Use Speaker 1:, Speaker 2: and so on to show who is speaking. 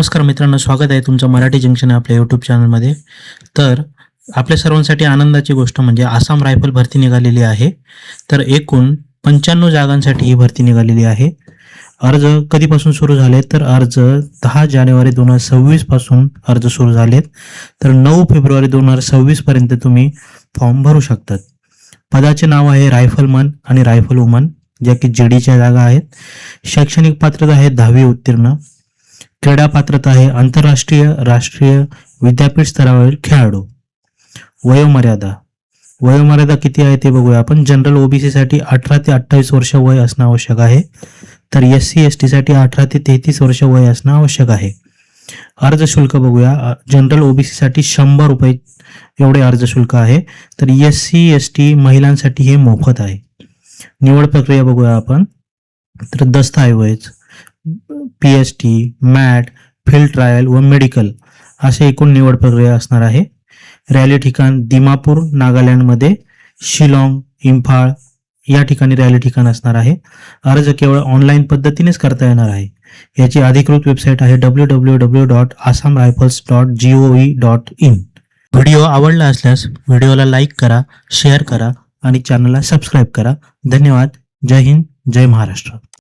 Speaker 1: नमस्कार मित्रांनो स्वागत आहे तुमचं मराठी जंक्शन आपल्या यूट्यूब चॅनलमध्ये तर आपल्या सर्वांसाठी आनंदाची गोष्ट म्हणजे आसाम रायफल भरती निघालेली आहे. तर एकूण पंच्याण्णव जागांसाठी ही भरती निघालेली आहे. अर्ज कधीपासून सुरू झाले? तर अर्ज दहा जानेवारी दोन हजार सव्वीसपासून अर्ज सुरू झालेत. तर नऊ फेब्रुवारी दोन हजार सव्वीस पर्यंत तुम्ही फॉर्म भरू शकतात. पदाचे नाव आहे रायफलमन आणि रायफल वुमन ज्या की जीडीच्या जागा आहेत. शैक्षणिक पात्रता आहे दहावी उत्तीर्ण. क्रीडा पात्रता आहे आंतरराष्ट्रीय राष्ट्रीय विद्यापीठ स्तरावरील खेळाडू. वयोमर्यादा. वयोमर्यादा किती आहे ते बघूया आपण. जनरल ओबीसी साठी अठरा ते अठ्ठावीस वर्ष वय असणं आवश्यक आहे. तर एस सी एस टी साठी अठरा ते तेहतीस वर्ष वय असणं आवश्यक आहे. अर्ज शुल्क बघूया. जनरल ओबीसी साठी शंभर रुपये एवढे अर्ज शुल्क आहे. तर एस सी एस टी महिलांसाठी हे मोफत आहे. निवड प्रक्रिया बघूया आपण. तर दस्तऐवज. P H T mat field trial व मेडिकल असे एकूण निवड प्रक्रिया असणार आहे. रॅली ठिकाण दिमापूर नागालँडमध्ये शिलाँग इम्फाळ या ठिकाणी रॅली ठिकाण असणार आहे. अर्ज केवळ ऑनलाईन पद्धतीनेच करता येणार आहे. याची अधिकृत वेबसाईट आहे W W W dot Assam rifles dot G O V dot in video आवडला असल्यास व्हिडिओला लाईक करा शेअर करा आणि चॅनलला सबस्क्राईब करा. धन्यवाद. जय हिंद. जय महाराष्ट्र.